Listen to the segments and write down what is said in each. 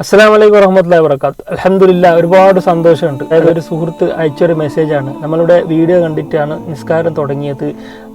അസ്സാം വലൈക്കും വറഹമത്തല്ലാ വർക്കാത്ത് അലഹമില്ല ഒരുപാട് സന്തോഷമുണ്ട്. അതായത് ഒരു സുഹൃത്ത് അയച്ചൊരു മെസ്സേജാണ്. നമ്മളുടെ വീഡിയോ കണ്ടിട്ടാണ് നിസ്കാരം തുടങ്ങിയത്.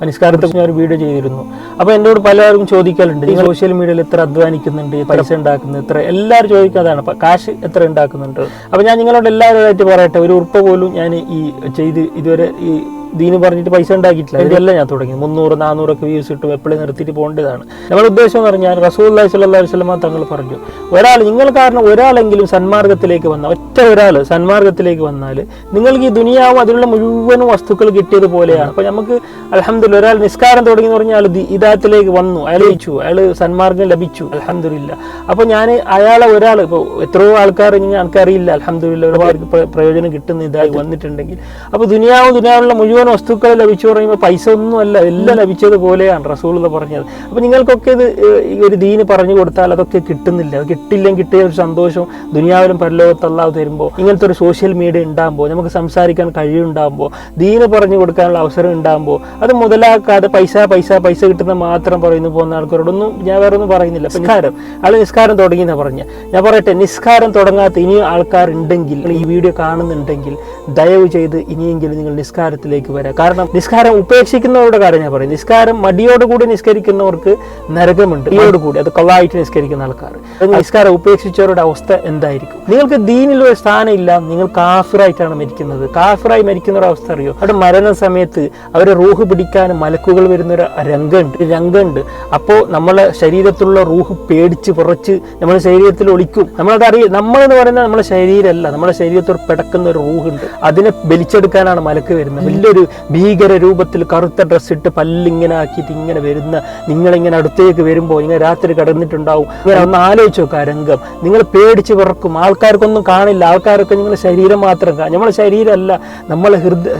നിസ്കാരത്തെ ഞാൻ ഒരു വീഡിയോ ചെയ്തിരുന്നു. അപ്പോൾ എന്നോട് പലരും ചോദിക്കലുണ്ട് നിങ്ങൾ സോഷ്യൽ മീഡിയയിൽ എത്ര അധ്വാനിക്കുന്നുണ്ട് പൈസ ഉണ്ടാക്കുന്നത് എത്ര എല്ലാവരും ചോദിക്കാതാണ് അപ്പം കാശ് എത്ര ഉണ്ടാക്കുന്നുണ്ട്? അപ്പോൾ ഞാൻ നിങ്ങളോട് എല്ലാവരുമായിട്ട് പറയട്ടെ ഒരു ഉറപ്പ് പോലും ഞാൻ ഈ ചെയ്ത് ഇതുവരെ ഈ ദീന് പറഞ്ഞിട്ട് പൈസ ഉണ്ടാക്കിയിട്ടില്ല. ഇതല്ല ഞാൻ തുടങ്ങി. മുന്നൂറ് നാനൂറൊക്കെ വ്യൂസ് ഇട്ടും. എപ്പോഴും നിർത്തിയിട്ട് പോകേണ്ടതാണ് നമ്മുടെ ഉദ്ദേശം എന്ന് പറഞ്ഞാൽ അള്ളഹി സ്വല്ലാ വസ്ലമ തങ്ങൾ പറഞ്ഞു. ഒരാൾ നിങ്ങൾ കാരണം ഒരാളെങ്കിലും സന്മാർഗത്തിലേക്ക് വന്ന ഒറ്റ ഒരാൾ സന്മാർഗത്തിലേക്ക് വന്നാൽ നിങ്ങൾക്ക് ഈ ദുനിയാവും അതിലുള്ള മുഴുവനും വസ്തുക്കൾ കിട്ടിയതുപോലെയാണ് അപ്പോൾ നമുക്ക് അലഹമ്മദില്ല ഒരാൾ നിസ്കാരം തുടങ്ങി എന്ന് പറഞ്ഞാൽ ഇതാത്തിലേക്ക് വന്നു. അയാൾ ജയിച്ചു. അയാൾ സന്മാർഗം ലഭിച്ചു. അലഹമില്ല അപ്പോൾ ഞാൻ അയാളെ ഒരാൾ ഇപ്പോൾ എത്രയോ ആൾക്കാർ നിങ്ങൾക്ക് അറിയില്ല അലഹമില്ല ഒരുപാട് പ്രയോജനം കിട്ടുന്ന ഇതായി വന്നിട്ടുണ്ടെങ്കിൽ. അപ്പോൾ ദുനിയാവും ദുനിയാവുള്ള മുഴുവൻ വസ്തുക്കൾ ലഭിച്ചു പറയുമ്പോൾ പൈസ ഒന്നുമല്ല എല്ലാം ലഭിച്ചതുപോലെയാണ് റസൂൾ എന്ന് പറഞ്ഞത്. അപ്പോൾ നിങ്ങൾക്കൊക്കെ ഇത് ഈ ഒരു ദീന് പറഞ്ഞു കൊടുത്താൽ അതൊക്കെ കിട്ടുന്നില്ല. അത് കിട്ടില്ലെങ്കിൽ കിട്ടിയ ഒരു സന്തോഷം ദുനിയാവിലും പരലോകത്തല്ലാതെ തരുമ്പോൾ ഇങ്ങനത്തെ ഒരു സോഷ്യൽ മീഡിയ ഉണ്ടാകുമ്പോൾ നമുക്ക് സംസാരിക്കാൻ കഴിവുണ്ടാകുമ്പോൾ ദീന് പറഞ്ഞു കൊടുക്കാനുള്ള അവസരം ഉണ്ടാകുമ്പോൾ അത് മുതലാക്കാതെ പൈസ പൈസ പൈസ കിട്ടുന്ന മാത്രം പറയുന്നു പോകുന്ന ആൾക്കാരോടൊന്നും ഞാൻ വേറെ ഒന്നും പറയുന്നില്ല. നിസ്കാരം. ആൾ നിസ്കാരം തുടങ്ങി എന്നാ പറഞ്ഞ. ഞാൻ പറയട്ടെ നിസ്കാരം തുടങ്ങാത്ത ഇനിയും ആൾക്കാരുണ്ടെങ്കിൽ ഈ വീഡിയോ കാണുന്നുണ്ടെങ്കിൽ ദയവ് ചെയ്ത് ഇനിയെങ്കിലും നിങ്ങൾ നിസ്കാരത്തിലേക്ക് വരാം. കാരണം നിസ്കാരം ഉപേക്ഷിക്കുന്നവരുടെ കാര്യം ഞാൻ പറയും നിസ്കാരം മടിയോടുകൂടി നിസ്കരിക്കുന്നവർക്ക് നരകമുണ്ട്. മടിയോടുകൂടി അത് കൊള്ളായിട്ട് നിസ്കരിക്കുന്ന ആൾക്കാർ നിസ്കാരം ഉപേക്ഷിച്ചവരുടെ അവസ്ഥ എന്തായിരിക്കും? നിങ്ങൾക്ക് ദീനിൽ ഒരു സ്ഥാനം ഇല്ല നിങ്ങൾ കാഫിറായിട്ടാണ് മരിക്കുന്നത്. കാഫിറായി മരിക്കുന്ന ഒരു അവസ്ഥ അറിയോ? അവിടെ മരണ സമയത്ത് അവരെ റൂഹ് പിടിക്കാൻ മലക്കുകൾ വരുന്ന ഒരു രംഗമുണ്ട് രംഗമുണ്ട് അപ്പോൾ നമ്മളെ ശരീരത്തിലുള്ള റൂഹ് പേടിച്ച് പുറച്ച് നമ്മുടെ ശരീരത്തിൽ ഒളിക്കും. നമ്മളത് നമ്മൾ നമ്മളെന്ന് പറയുന്നത് നമ്മുടെ ശരീരമല്ല. നമ്മുടെ ശരീരത്തിൽ പിടക്കുന്ന ഒരു റൂഹ് ഉണ്ട് അതിനെ ബലിച്ചെടുക്കാനാണ് മലക്ക് വരുന്നത്. വലിയൊരു ഭീകര രൂപത്തിൽ കറുത്ത ഡ്രസ്സ് ഇട്ട് പല്ലിങ്ങനെ ആക്കിയിട്ട് ഇങ്ങനെ വരുന്ന നിങ്ങളിങ്ങനെ അടുത്തേക്ക് വരുമ്പോൾ ഇങ്ങനെ രാത്രി കിടന്നിട്ടുണ്ടാവും. ഇങ്ങനെ ഒന്ന് ആലോചിച്ച് നോക്കുക രംഗം. നിങ്ങൾ പേടിച്ച് വിറക്കും. ആൾക്കാർക്കൊന്നും കാണില്ല. ആൾക്കാരൊക്കെ നിങ്ങളുടെ ശരീരം മാത്രം നമ്മളെ ശരീരമല്ല. നമ്മളെ ഹൃദയ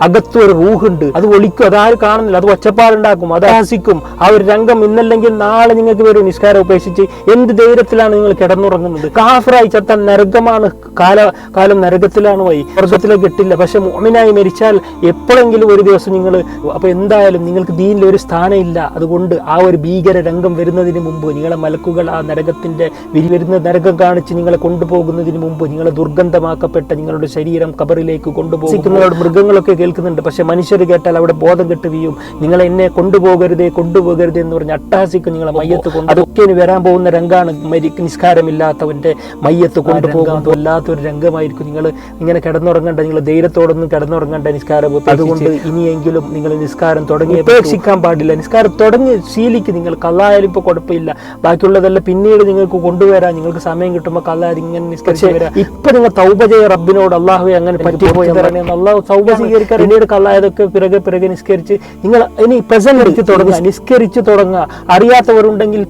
അകത്തു ഒരു റൂഹുണ്ട്. അത് ഒളിക്കും. അതാരും കാണുന്നില്ല. അത് ഒച്ചപ്പാടുണ്ടാക്കും. അത് ആസിക്കും. ആ ഒരു രംഗം ഇന്നല്ലെങ്കിൽ നാളെ നിങ്ങൾക്ക് വരും നിസ്കാരം ഉപേക്ഷിച്ച് എന്ത് ധൈര്യത്തിലാണ് നിങ്ങൾ കിടന്നുറങ്ങുന്നത്? കാഫറായി ചത്ത നരകമാണ് കാല കാലം നരകത്തിലാണ് വൈ സ്വർഗത്തിലേക്ക് കിട്ടില്ല. പക്ഷെ മോമിനായി മരിച്ചാൽ എപ്പോഴെങ്കിലും ഒരു ദിവസം നിങ്ങൾ അപ്പോൾ എന്തായാലും നിങ്ങൾക്ക് ദീനിൽ ഒരു സ്ഥാനമില്ല. അതുകൊണ്ട് ആ ഒരു ഭീകര രംഗം വരുന്നതിന് മുമ്പ് നിങ്ങളെ മലക്കുകൾ ആ നരകത്തിന്റെ വിരി വരുന്ന നരകം കാണിച്ച് നിങ്ങളെ കൊണ്ടുപോകുന്നതിന് മുമ്പ് നിങ്ങളെ ദുർഗന്ധമാക്കപ്പെട്ട നിങ്ങളുടെ ശരീരം കബറിലേക്ക് കൊണ്ടുപോകുന്നവരോട് മൃഗങ്ങളൊക്കെ കേൾക്കുന്നുണ്ട്. പക്ഷേ മനുഷ്യർ കേട്ടാൽ അവിടെ ബോധം കെട്ട് വീയും നിങ്ങൾ എന്നെ കൊണ്ടുപോകരുതേ കൊണ്ടുപോകരുതേ എന്ന് പറഞ്ഞ് അട്ടാസിക്ക് നിങ്ങളെ മയ്യത്ത് കൊണ്ട് അതൊക്കെ വരാൻ പോകുന്ന രംഗമാണ് മരി നിസ്കാരമില്ലാത്തവന്റെ മയ്യത്ത് കൊണ്ടുപോകാൻ വല്ലാത്തൊരു രംഗമായിരിക്കും. നിങ്ങൾ ഇങ്ങനെ കിടന്നുറങ്ങണ്ട നിങ്ങൾ ധൈര്യത്തോടൊന്നും കിടന്നുറങ്ങണ്ട നിസ്കാരം അതുകൊണ്ട് ഇനിയെങ്കിലും നിങ്ങൾ നിസ്കാരം തുടങ്ങി ഉപേക്ഷിക്കാൻ പാടില്ല. നിസ്കാരം തുടങ്ങി ശീലിക്ക് നിങ്ങൾ കള്ളായാലും ഇപ്പൊ കുഴപ്പമില്ല. ബാക്കിയുള്ളതെല്ലാം പിന്നീട് നിങ്ങൾക്ക് കൊണ്ടുവരാൻ നിങ്ങൾക്ക് സമയം കിട്ടുമ്പോൾ കള്ളാർ ഇങ്ങനെ നിസ്കരിച്ച് വരാം. ഇപ്പൊ നിങ്ങൾ തൗബ ചെയ്യ റബ്ബിനോട് അള്ളാഹുവെ അങ്ങനെ പറ്റിപ്പോയി തരണേ അള്ളാഹു തൗബ സ്വീകരിക്കാൻ പിന്നീട് കള്ളായതൊക്കെ പിറകെ പിറകെ നിസ്കരിച്ച് നിങ്ങൾ ഇനി പ്രസന്റ് എടുത്ത് തുടങ്ങുക നിസ്കരിച്ച് തുടങ്ങുക. അറിയാത്തവരുണ്ടെങ്കിൽ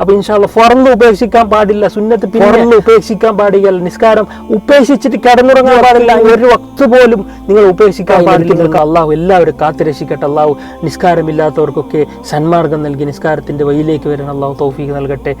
അപ്പൊ ഇൻഷാല്ല ഫറന്ന് ഉപേക്ഷിക്കാൻ പാടില്ല സുന്നത്ത് ഫറന്ന് ഉപേക്ഷിക്കാൻ പാടില്ല. നിസ്കാരം ഉപേക്ഷിച്ചിട്ട് കിടന്നുറങ്ങാൻ പാടില്ല. ഒരു വക്ത് പോലും നിങ്ങൾ ഉപേക്ഷിക്കാൻ നിങ്ങൾക്ക് അള്ളാഹു എല്ലാവരും കാത്തു രക്ഷിക്കട്ടെ അള്ളാഹു നിസ്കാരമില്ലാത്തവർക്കൊക്കെ സന്മാർഗം നൽകി നിസ്കാരത്തിന്റെ വഴിയിലേക്ക് വരുന്ന അള്ളാഹു തൗഫീഖ് നൽകട്ടെ.